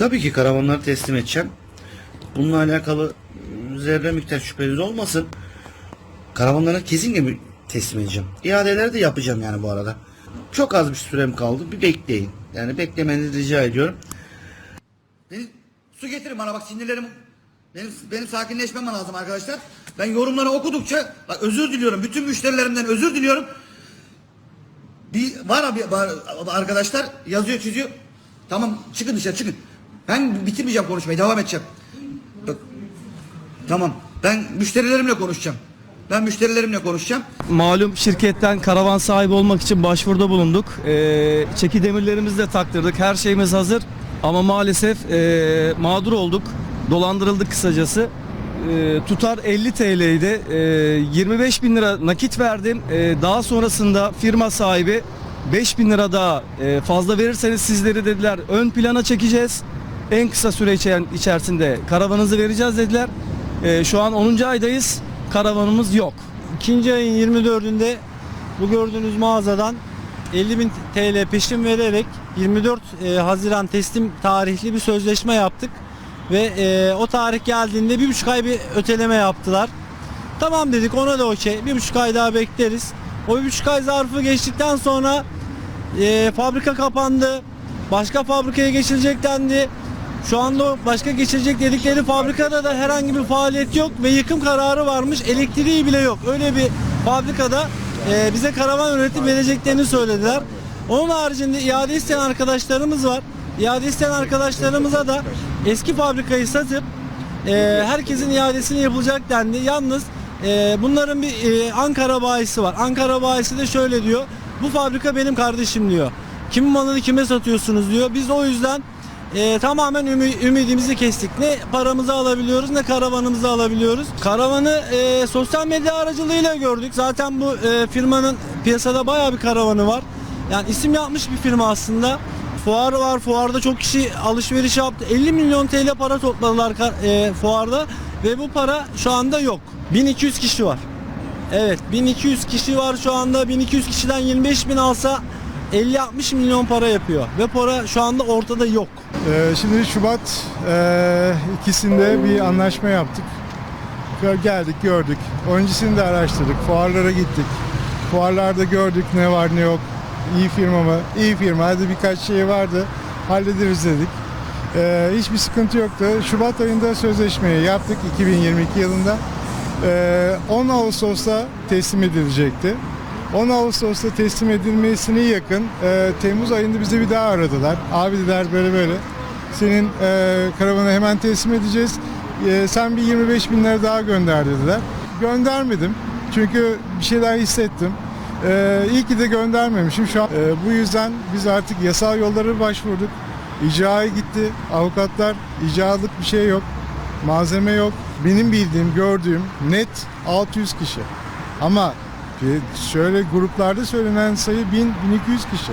Tabii ki karavanları teslim edeceğim. Bununla alakalı zerre miktar şüpheniz olmasın. Karavanları kesinlikle teslim edeceğim. İadeleri de yapacağım yani bu arada. Çok az bir sürem kaldı. Bir bekleyin. Yani beklemenizi rica ediyorum. Beni, su getirin bana bak sinirlerim benim, benim sakinleşmem lazım arkadaşlar. Ben yorumları okudukça bak özür diliyorum. Bütün müşterilerimden özür diliyorum. Bir var abi var, arkadaşlar yazıyor çiziyor. Tamam çıkın dışarı çıkın. Ben bitirmeyeceğim konuşmayı devam edeceğim. Bak, tamam ben müşterilerimle konuşacağım. Ben müşterilerimle konuşacağım. Malum şirketten karavan sahibi olmak için başvuruda bulunduk. Ee, çeki demirlerimizi de taktırdık. Her şeyimiz hazır. Ama maalesef ee, mağdur olduk. Dolandırıldık kısacası. Ee, tutar 50 TL'ydi. Ee, 25 bin lira nakit verdim. Ee, daha sonrasında firma sahibi 5 bin lira daha ee, fazla verirseniz sizleri dediler ön plana çekeceğiz. En kısa süre içer- içerisinde karavanınızı vereceğiz dediler. Ee, şu an 10. aydayız. Karavanımız yok. İkinci ayın 24'ünde bu gördüğünüz mağazadan 50.000 TL peşin vererek 24 e, Haziran teslim tarihli bir sözleşme yaptık ve e, o tarih geldiğinde bir buçuk ay bir öteleme yaptılar. Tamam dedik ona da okey bir buçuk ay daha bekleriz. O bir buçuk ay zarfı geçtikten sonra e, fabrika kapandı. Başka fabrikaya geçilecek dendi. Şu anda başka geçilecek dedikleri fabrikada da herhangi bir faaliyet yok ve yıkım kararı varmış. Elektriği bile yok. Öyle bir fabrikada e, bize karavan üretip vereceklerini söylediler. Onun haricinde iade isteyen arkadaşlarımız var. İade isteyen arkadaşlarımıza da eski fabrikayı satıp e, herkesin iadesini yapılacak dendi. Yalnız e, bunların bir e, Ankara bayisi var. Ankara bayisi de şöyle diyor. Bu fabrika benim kardeşim diyor. Kimin malını kime satıyorsunuz diyor. Biz o yüzden e, tamamen ümü- ümidimizi kestik. Ne paramızı alabiliyoruz ne karavanımızı alabiliyoruz. Karavanı e, sosyal medya aracılığıyla gördük. Zaten bu e, firmanın piyasada bayağı bir karavanı var. Yani isim yapmış bir firma aslında. Fuarı var. Fuarda çok kişi alışveriş yaptı. 50 milyon TL para topladılar e, fuarda ve bu para şu anda yok. 1200 kişi var. Evet 1200 kişi var şu anda 1200 kişiden 25 bin alsa 50-60 milyon para yapıyor ve para şu anda ortada yok. Ee, Şimdi Şubat e, ikisinde bir anlaşma yaptık. Geldik gördük. Öncesini de araştırdık. Fuarlara gittik. Fuarlarda gördük ne var ne yok. İyi firma mı? İyi firma. Hadi birkaç şey vardı. Hallederiz dedik. Ee, hiçbir sıkıntı yoktu. Şubat ayında sözleşmeyi yaptık 2022 yılında. Ee, 10 Ağustos'ta teslim edilecekti. 10 Ağustos'ta teslim edilmesine yakın e, Temmuz ayında bize bir daha aradılar. Abi dediler böyle böyle. Senin e, karavanı hemen teslim edeceğiz. E, sen bir 25 bin lira daha gönder dediler. Göndermedim. Çünkü bir şeyler hissettim. E, iyi ki de göndermemişim. Şu an e, bu yüzden biz artık yasal yollara başvurduk. İcraya gitti. Avukatlar icralık bir şey yok. Malzeme yok. Benim bildiğim, gördüğüm net 600 kişi. Ama şöyle gruplarda söylenen sayı 1000-1200 kişi.